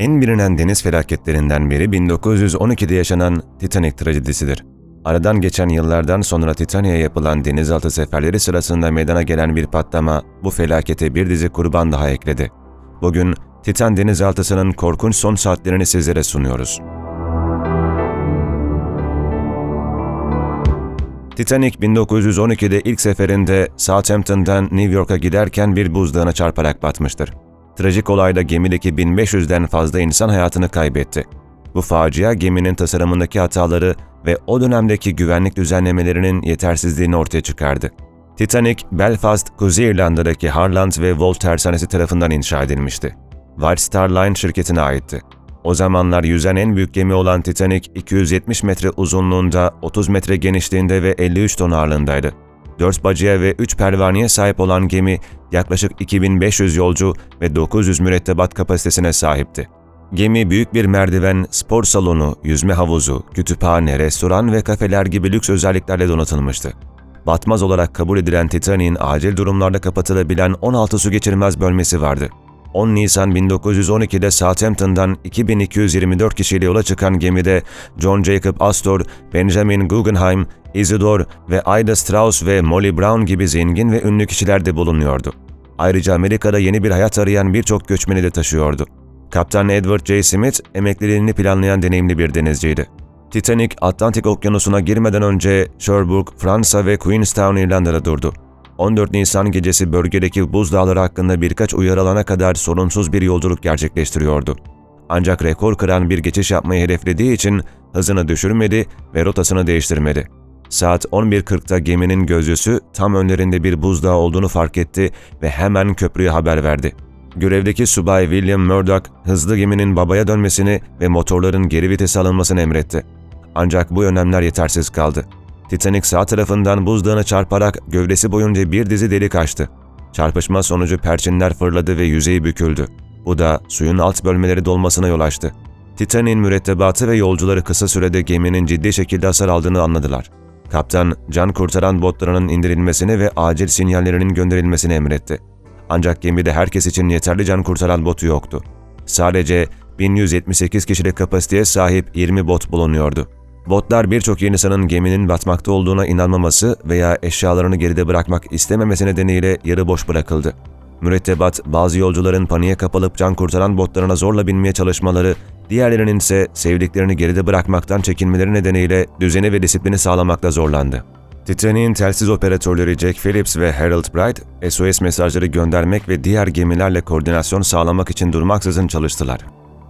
En bilinen deniz felaketlerinden biri 1912'de yaşanan Titanic trajedisidir. Aradan geçen yıllardan sonra Titanic'e yapılan denizaltı seferleri sırasında meydana gelen bir patlama bu felakete bir dizi kurban daha ekledi. Bugün Titan denizaltısının korkunç son saatlerini sizlere sunuyoruz. Titanic 1912'de ilk seferinde Southampton'dan New York'a giderken bir buzdağına çarparak batmıştır. Trajik olayda gemideki 1500'den fazla insan hayatını kaybetti. Bu facia geminin tasarımındaki hataları ve o dönemdeki güvenlik düzenlemelerinin yetersizliğini ortaya çıkardı. Titanic, Belfast, Kuzey İrlanda'daki Harland ve Wolt tersanesi tarafından inşa edilmişti. White Star Line şirketine aitti. O zamanlar yüzen en büyük gemi olan Titanic 270 metre uzunluğunda, 30 metre genişliğinde ve 53 ton ağırlığındaydı. 4 bacaya ve 3 pervaneye sahip olan gemi yaklaşık 2500 yolcu ve 900 mürettebat kapasitesine sahipti. Gemi büyük bir merdiven, spor salonu, yüzme havuzu, kütüphane, restoran ve kafeler gibi lüks özelliklerle donatılmıştı. Batmaz olarak kabul edilen Titanic'in acil durumlarda kapatılabilen 16 su geçirmez bölmesi vardı. 10 Nisan 1912'de Southampton'dan 2224 kişiyle yola çıkan gemide John Jacob Astor, Benjamin Guggenheim, Isidore ve Ida Strauss ve Molly Brown gibi zengin ve ünlü kişiler de bulunuyordu. Ayrıca Amerika'da yeni bir hayat arayan birçok göçmeni de taşıyordu. Kaptan Edward J. Smith, emekliliğini planlayan deneyimli bir denizciydi. Titanic, Atlantik Okyanusu'na girmeden önce Cherbourg, Fransa ve Queenstown, İrlanda'da durdu. 14 Nisan gecesi bölgedeki buzdağları hakkında birkaç uyarı alana kadar sorunsuz bir yolculuk gerçekleştiriyordu. Ancak rekor kıran bir geçiş yapmayı hedeflediği için hızını düşürmedi ve rotasını değiştirmedi. Saat 11.40'da geminin gözcüsü tam önlerinde bir buzdağı olduğunu fark etti ve hemen köprüye haber verdi. Görevdeki subay William Murdoch hızlı geminin babaya dönmesini ve motorların geri vites alınmasını emretti. Ancak bu önlemler yetersiz kaldı. Titanic sağ tarafından buzdağına çarparak gövdesi boyunca bir dizi delik açtı. Çarpışma sonucu perçinler fırladı ve yüzeyi büküldü. Bu da suyun alt bölmeleri dolmasına yol açtı. Titanic'in mürettebatı ve yolcuları kısa sürede geminin ciddi şekilde hasar aldığını anladılar. Kaptan, can kurtaran botlarının indirilmesini ve acil sinyallerinin gönderilmesini emretti. Ancak gemide herkes için yeterli can kurtaran botu yoktu. Sadece 1178 kişilik kapasiteye sahip 20 bot bulunuyordu. Botlar birçok insanın geminin batmakta olduğuna inanmaması veya eşyalarını geride bırakmak istememesi nedeniyle yarı boş bırakıldı. Mürettebat, bazı yolcuların paniğe kapılıp can kurtaran botlarına zorla binmeye çalışmaları, diğerlerinin ise sevdiklerini geride bırakmaktan çekinmeleri nedeniyle düzeni ve disiplini sağlamakta zorlandı. Titanic'in telsiz operatörleri Jack Phillips ve Harold Bright, SOS mesajları göndermek ve diğer gemilerle koordinasyon sağlamak için durmaksızın çalıştılar.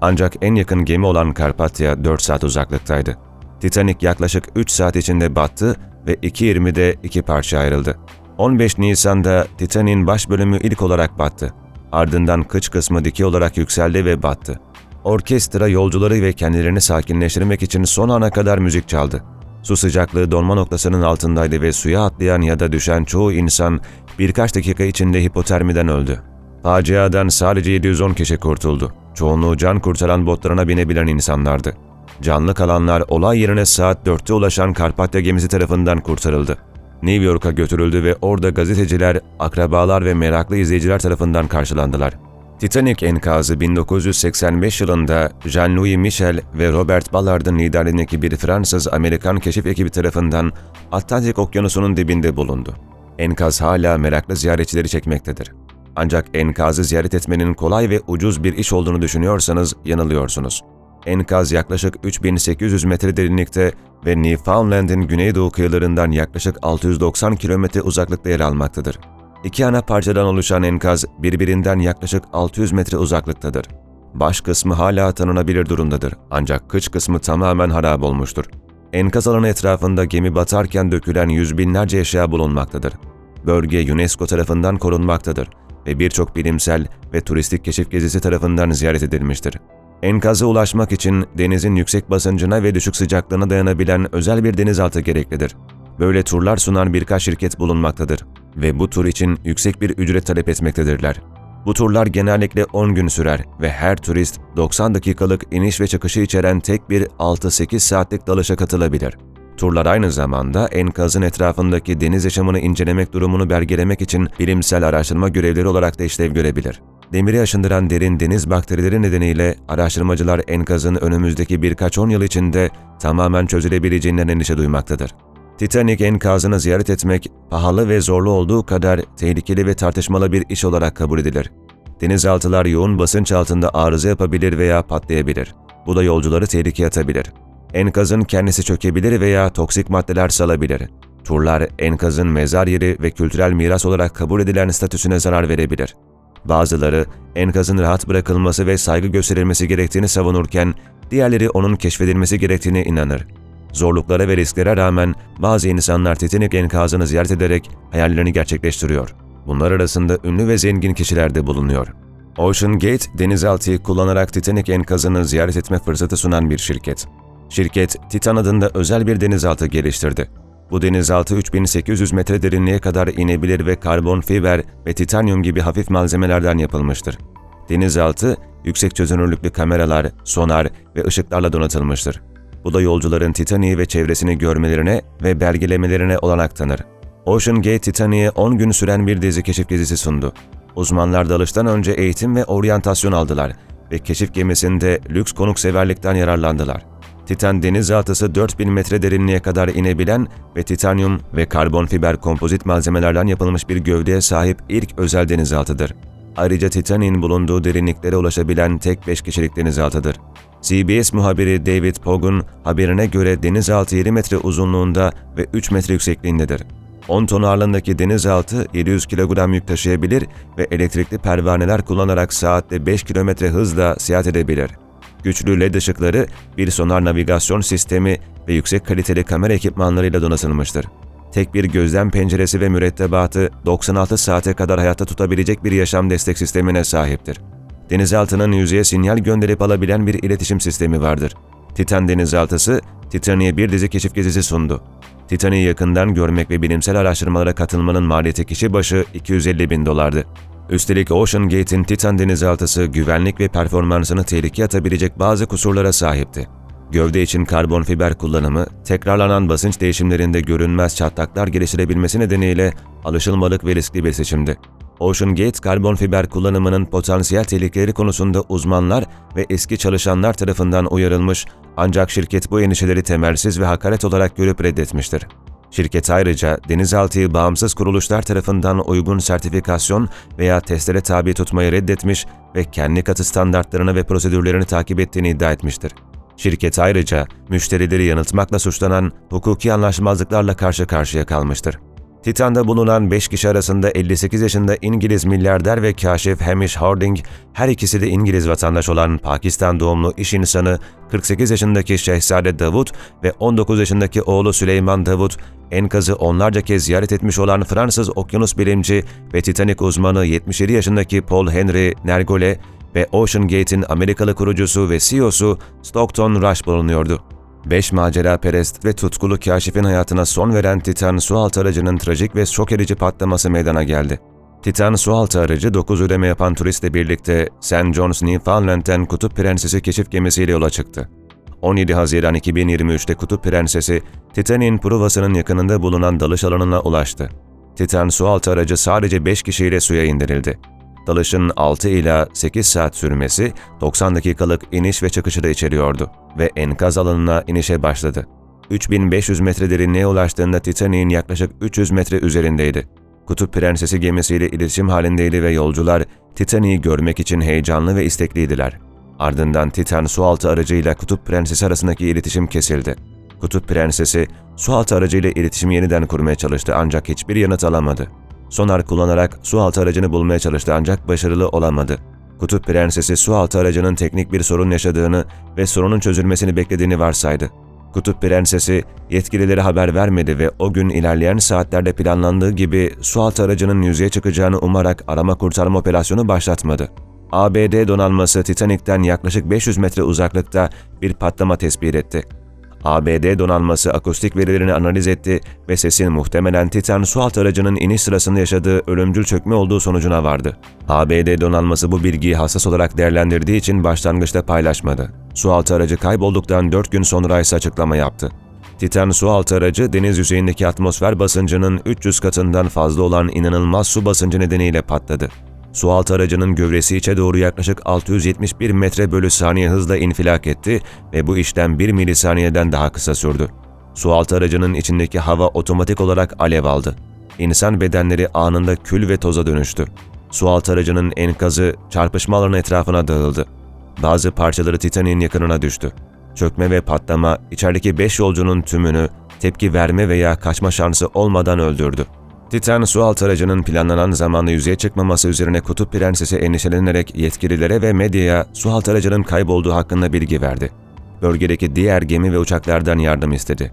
Ancak en yakın gemi olan Karpatya 4 saat uzaklıktaydı. Titanic yaklaşık 3 saat içinde battı ve 2.20'de iki parça ayrıldı. 15 Nisan'da Titanic'in baş bölümü ilk olarak battı. Ardından kıç kısmı dikey olarak yükseldi ve battı. Orkestra yolcuları ve kendilerini sakinleştirmek için son ana kadar müzik çaldı. Su sıcaklığı donma noktasının altındaydı ve suya atlayan ya da düşen çoğu insan birkaç dakika içinde hipotermiden öldü. Faciadan sadece 710 kişi kurtuldu. Çoğunluğu can kurtaran botlarına binebilen insanlardı. Canlı kalanlar olay yerine saat 4'te ulaşan Karpatya gemisi tarafından kurtarıldı. New York'a götürüldü ve orada gazeteciler, akrabalar ve meraklı izleyiciler tarafından karşılandılar. Titanic enkazı 1985 yılında Jean-Louis Michel ve Robert Ballard'ın liderliğindeki bir Fransız-Amerikan keşif ekibi tarafından Atlantik Okyanusu'nun dibinde bulundu. Enkaz hala meraklı ziyaretçileri çekmektedir. Ancak enkazı ziyaret etmenin kolay ve ucuz bir iş olduğunu düşünüyorsanız yanılıyorsunuz. Enkaz yaklaşık 3800 metre derinlikte ve Newfoundland'in güneydoğu kıyılarından yaklaşık 690 kilometre uzaklıkta yer almaktadır. İki ana parçadan oluşan enkaz birbirinden yaklaşık 600 metre uzaklıktadır. Baş kısmı hala tanınabilir durumdadır ancak kıç kısmı tamamen harap olmuştur. Enkaz alanı etrafında gemi batarken dökülen yüz binlerce eşya bulunmaktadır. Bölge UNESCO tarafından korunmaktadır ve birçok bilimsel ve turistik keşif gezisi tarafından ziyaret edilmiştir. Enkaza ulaşmak için denizin yüksek basıncına ve düşük sıcaklığına dayanabilen özel bir denizaltı gereklidir. Böyle turlar sunan birkaç şirket bulunmaktadır ve bu tur için yüksek bir ücret talep etmektedirler. Bu turlar genellikle 10 gün sürer ve her turist 90 dakikalık iniş ve çıkışı içeren tek bir 6-8 saatlik dalışa katılabilir. Turlar aynı zamanda enkazın etrafındaki deniz yaşamını incelemek durumunu belgelemek için bilimsel araştırma görevleri olarak da işlev görebilir. Demiri aşındıran derin deniz bakterileri nedeniyle araştırmacılar enkazın önümüzdeki birkaç on yıl içinde tamamen çözülebileceğinden endişe duymaktadır. Titanic enkazını ziyaret etmek pahalı ve zorlu olduğu kadar tehlikeli ve tartışmalı bir iş olarak kabul edilir. Denizaltılar yoğun basınç altında arıza yapabilir veya patlayabilir. Bu da yolcuları tehlikeye atabilir. Enkazın kendisi çökebilir veya toksik maddeler salabilir. Turlar enkazın mezar yeri ve kültürel miras olarak kabul edilen statüsüne zarar verebilir. Bazıları enkazın rahat bırakılması ve saygı gösterilmesi gerektiğini savunurken diğerleri onun keşfedilmesi gerektiğine inanır. Zorluklara ve risklere rağmen bazı insanlar Titanic enkazını ziyaret ederek hayallerini gerçekleştiriyor. Bunlar arasında ünlü ve zengin kişiler de bulunuyor. Ocean Gate, denizaltıyı kullanarak Titanic enkazını ziyaret etme fırsatı sunan bir şirket. Şirket, Titan adında özel bir denizaltı geliştirdi. Bu denizaltı 3800 metre derinliğe kadar inebilir ve karbon fiber ve titanyum gibi hafif malzemelerden yapılmıştır. Denizaltı, yüksek çözünürlüklü kameralar, sonar ve ışıklarla donatılmıştır. Bu da yolcuların Titanic'i ve çevresini görmelerine ve belgelemelerine olanak tanır. Ocean Gate Titanic'e 10 gün süren bir dizi keşif gezisi sundu. Uzmanlar dalıştan önce eğitim ve oryantasyon aldılar ve keşif gemisinde lüks konukseverlikten yararlandılar. Titan denizaltısı 4000 metre derinliğe kadar inebilen ve titanyum ve karbon fiber kompozit malzemelerden yapılmış bir gövdeye sahip ilk özel denizaltıdır. Ayrıca Titanic'in bulunduğu derinliklere ulaşabilen tek 5 kişilik denizaltıdır. CBS muhabiri David Pog'un haberine göre denizaltı 7 metre uzunluğunda ve 3 metre yüksekliğindedir. 10 ton ağırlığındaki denizaltı 700 kilogram yük taşıyabilir ve elektrikli pervaneler kullanarak saatte 5 kilometre hızla seyahat edebilir. Güçlü LED ışıkları, bir sonar navigasyon sistemi ve yüksek kaliteli kamera ekipmanlarıyla donatılmıştır. Tek bir gözlem penceresi ve mürettebatı 96 saate kadar hayatta tutabilecek bir yaşam destek sistemine sahiptir. Denizaltının yüzeye sinyal gönderip alabilen bir iletişim sistemi vardır. Titan denizaltısı, Titanic'e bir dizi keşif gezisi sundu. Titanic'i yakından görmek ve bilimsel araştırmalara katılmanın maliyeti kişi başı 250 bin dolardı. Üstelik Ocean Gate'in Titan denizaltısı güvenlik ve performansını tehlikeye atabilecek bazı kusurlara sahipti. Gövde için karbon fiber kullanımı, tekrarlanan basınç değişimlerinde görünmez çatlaklar geliştirebilmesi nedeniyle alışılmadık ve riskli bir seçimdi. Ocean Gate karbon fiber kullanımının potansiyel tehlikeleri konusunda uzmanlar ve eski çalışanlar tarafından uyarılmış ancak şirket bu endişeleri temelsiz ve hakaret olarak görüp reddetmiştir. Şirket ayrıca denizaltıyı bağımsız kuruluşlar tarafından uygun sertifikasyon veya testlere tabi tutmayı reddetmiş ve kendi katı standartlarını ve prosedürlerini takip ettiğini iddia etmiştir. Şirket ayrıca müşterileri yanıltmakla suçlanan hukuki anlaşmazlıklarla karşı karşıya kalmıştır. Titan'da bulunan 5 kişi arasında 58 yaşında İngiliz milyarder ve kaşif Hamish Harding, her ikisi de İngiliz vatandaş olan Pakistan doğumlu iş insanı 48 yaşındaki Şehzade Davut ve 19 yaşındaki oğlu Süleyman Davut, enkazı onlarca kez ziyaret etmiş olan Fransız okyanus bilimci ve Titanic uzmanı 77 yaşındaki Paul Henry Nergole ve Ocean Gate'in Amerikalı kurucusu ve CEO'su Stockton Rush bulunuyordu. Beş macera perest ve tutkulu kaşifin hayatına son veren Titan sualtı aracının trajik ve şok edici patlaması meydana geldi. Titan sualtı aracı 9 ödeme yapan turistle birlikte St. John's Newfoundland'den Kutup Prensesi keşif gemisiyle yola çıktı. 17 Haziran 2023'te Kutup Prensesi, Titan'in provasının yakınında bulunan dalış alanına ulaştı. Titan sualtı aracı sadece 5 kişiyle suya indirildi. Dalışın 6 ila 8 saat sürmesi 90 dakikalık iniş ve çıkışı da içeriyordu ve enkaz alanına inişe başladı. 3500 metre derinliğe ulaştığında Titanic'in yaklaşık 300 metre üzerindeydi. Kutup Prensesi gemisiyle iletişim halindeydi ve yolcular Titanic'i görmek için heyecanlı ve istekliydiler. Ardından Titan sualtı aracıyla Kutup Prensesi arasındaki iletişim kesildi. Kutup Prensesi sualtı aracıyla iletişimi yeniden kurmaya çalıştı ancak hiçbir yanıt alamadı. Sonar kullanarak sualtı aracını bulmaya çalıştı ancak başarılı olamadı. Kutup Prensesi sualtı aracının teknik bir sorun yaşadığını ve sorunun çözülmesini beklediğini varsaydı. Kutup Prensesi yetkililere haber vermedi ve o gün ilerleyen saatlerde planlandığı gibi sualtı aracının yüzeye çıkacağını umarak arama kurtarma operasyonu başlatmadı. ABD donanması Titanic'ten yaklaşık 500 metre uzaklıkta bir patlama tespit etti. ABD donanması akustik verilerini analiz etti ve sesin muhtemelen Titan sualtı aracının iniş sırasında yaşadığı ölümcül çökme olduğu sonucuna vardı. ABD donanması bu bilgiyi hassas olarak değerlendirdiği için başlangıçta paylaşmadı. Sualtı aracı kaybolduktan 4 gün sonra ise açıklama yaptı. Titan sualtı aracı deniz yüzeyindeki atmosfer basıncının 300 katından fazla olan inanılmaz su basıncı nedeniyle patladı. Sualtı aracının gövdesi içe doğru yaklaşık 671 metre bölü saniye hızla infilak etti ve bu işlem 1 milisaniyeden daha kısa sürdü. Sualtı aracının içindeki hava otomatik olarak alev aldı. İnsan bedenleri anında kül ve toza dönüştü. Sualtı aracının enkazı çarpışma alanı etrafına dağıldı. Bazı parçaları Titanic'in yakınına düştü. Çökme ve patlama içerideki 5 yolcunun tümünü tepki verme veya kaçma şansı olmadan öldürdü. Titan sualtı aracının planlanan zamanda yüzeye çıkmaması üzerine Kutup Prensesi endişelenerek yetkililere ve medyaya sualtı aracının kaybolduğu hakkında bilgi verdi. Bölgedeki diğer gemi ve uçaklardan yardım istedi.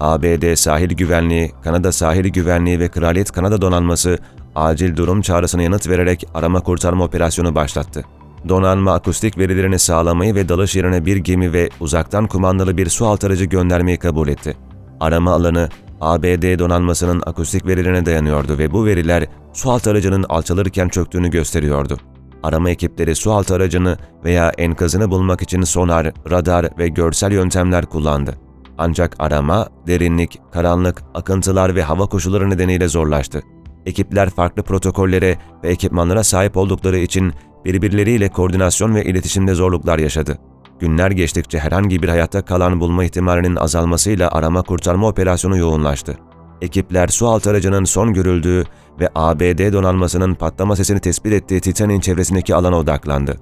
ABD Sahil Güvenliği, Kanada Sahil Güvenliği ve Kraliyet Kanada Donanması acil durum çağrısına yanıt vererek arama kurtarma operasyonu başlattı. Donanma akustik verilerini sağlamayı ve dalış yerine bir gemi ve uzaktan kumandalı bir sualtı aracı göndermeyi kabul etti. Arama alanı ABD donanmasının akustik verilerine dayanıyordu ve bu veriler sualtı aracının alçalırken çöktüğünü gösteriyordu. Arama ekipleri sualtı aracını veya enkazını bulmak için sonar, radar ve görsel yöntemler kullandı. Ancak arama, derinlik, karanlık, akıntılar ve hava koşulları nedeniyle zorlaştı. Ekipler farklı protokollere ve ekipmanlara sahip oldukları için birbirleriyle koordinasyon ve iletişimde zorluklar yaşadı. Günler geçtikçe herhangi bir hayatta kalan bulma ihtimalinin azalmasıyla arama kurtarma operasyonu yoğunlaştı. Ekipler sualtı aracının son görüldüğü ve ABD donanmasının patlama sesini tespit ettiği Titan'in çevresindeki alana odaklandı.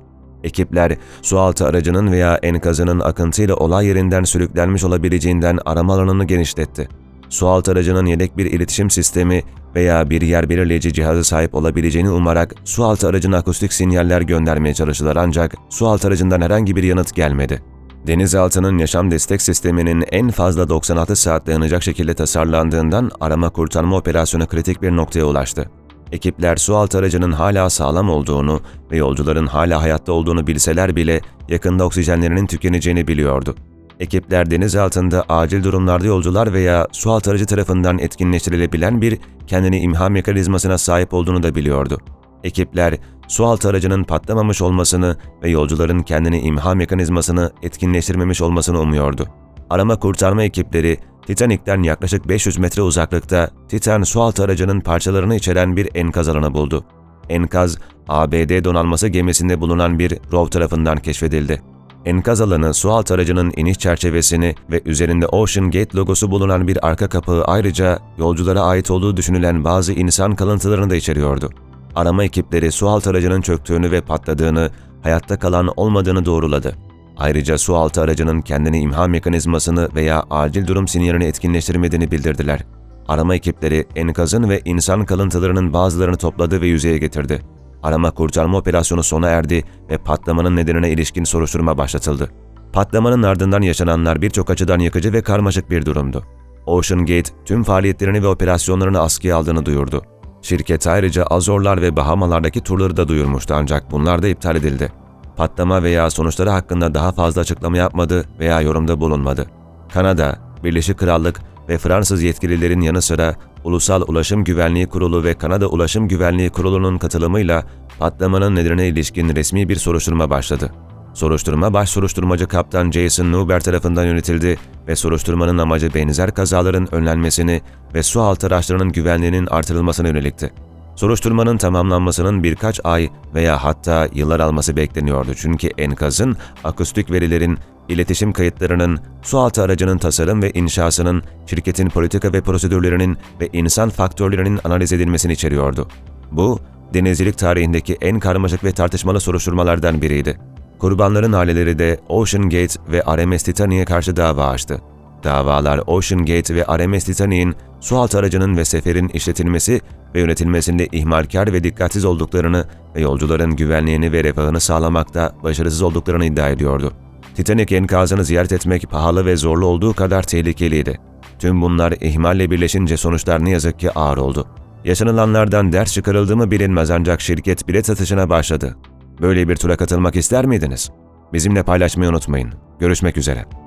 Ekipler, sualtı aracının veya enkazının akıntıyla olay yerinden sürüklenmiş olabileceğinden arama alanını genişletti. Sualtı aracının yedek bir iletişim sistemi veya bir yer belirleyici cihazı sahip olabileceğini umarak sualtı aracına akustik sinyaller göndermeye çalıştılar ancak sualtı aracından herhangi bir yanıt gelmedi. Denizaltının yaşam destek sisteminin en fazla 96 saat dayanacak şekilde tasarlandığından arama kurtarma operasyonu kritik bir noktaya ulaştı. Ekipler sualtı aracının hala sağlam olduğunu ve yolcuların hala hayatta olduğunu bilseler bile yakında oksijenlerinin tükeneceğini biliyordu. Ekipler deniz altında acil durumlarda yolcular veya sualtı aracı tarafından etkinleştirilebilen bir kendini imha mekanizmasına sahip olduğunu da biliyordu. Ekipler, sualtı aracının patlamamış olmasını ve yolcuların kendini imha mekanizmasını etkinleştirmemiş olmasını umuyordu. Arama kurtarma ekipleri, Titanik'ten yaklaşık 500 metre uzaklıkta Titan sualtı aracının parçalarını içeren bir enkaz alanı buldu. Enkaz, ABD donanması gemisinde bulunan bir ROV tarafından keşfedildi. Enkaz alanı sualtı aracının iniş çerçevesini ve üzerinde Ocean Gate logosu bulunan bir arka kapağı ayrıca yolculara ait olduğu düşünülen bazı insan kalıntılarını da içeriyordu. Arama ekipleri sualtı aracının çöktüğünü ve patladığını, hayatta kalan olmadığını doğruladı. Ayrıca sualtı aracının kendini imha mekanizmasını veya acil durum sinyalini etkinleştirmediğini bildirdiler. Arama ekipleri enkazın ve insan kalıntılarının bazılarını topladı ve yüzeye getirdi. Arama kurtarma operasyonu sona erdi ve patlamanın nedenine ilişkin soruşturma başlatıldı. Patlamanın ardından yaşananlar birçok açıdan yakıcı ve karmaşık bir durumdu. Ocean Gate tüm faaliyetlerini ve operasyonlarını askıya aldığını duyurdu. Şirket ayrıca Azorlar ve Bahamalardaki turları da duyurmuştu ancak bunlar da iptal edildi. Patlama veya sonuçları hakkında daha fazla açıklama yapmadı veya yorumda bulunmadı. Kanada, Birleşik Krallık ve Fransız yetkililerin yanı sıra Ulusal Ulaşım Güvenliği Kurulu ve Kanada Ulaşım Güvenliği Kurulu'nun katılımıyla patlamanın nedenine ilişkin resmi bir soruşturma başladı. Soruşturma baş soruşturmacı kaptan Jason Nuber tarafından yönetildi ve soruşturmanın amacı benzer kazaların önlenmesini ve su altı araçlarının güvenliğinin artırılmasına yönelikti. Soruşturmanın tamamlanmasının birkaç ay veya hatta yıllar alması bekleniyordu çünkü enkazın, akustik verilerin, iletişim kayıtlarının, sualtı aracının tasarım ve inşasının, şirketin politika ve prosedürlerinin ve insan faktörlerinin analiz edilmesini içeriyordu. Bu, denizcilik tarihindeki en karmaşık ve tartışmalı soruşturmalardan biriydi. Kurbanların aileleri de Ocean Gate ve RMS Titanic'e karşı dava açtı. Davalar Ocean Gate ve RMS Titanic'in sualtı aracının ve seferin işletilmesi ve yönetilmesinde ihmalkar ve dikkatsiz olduklarını ve yolcuların güvenliğini ve refahını sağlamakta başarısız olduklarını iddia ediyordu. Titanic enkazını ziyaret etmek pahalı ve zorlu olduğu kadar tehlikeliydi. Tüm bunlar ihmalle birleşince sonuçlar ne yazık ki ağır oldu. Yaşanılanlardan ders çıkarıldı mı bilinmez ancak şirket bilet satışına başladı. Böyle bir tura katılmak ister miydiniz? Bizimle paylaşmayı unutmayın. Görüşmek üzere.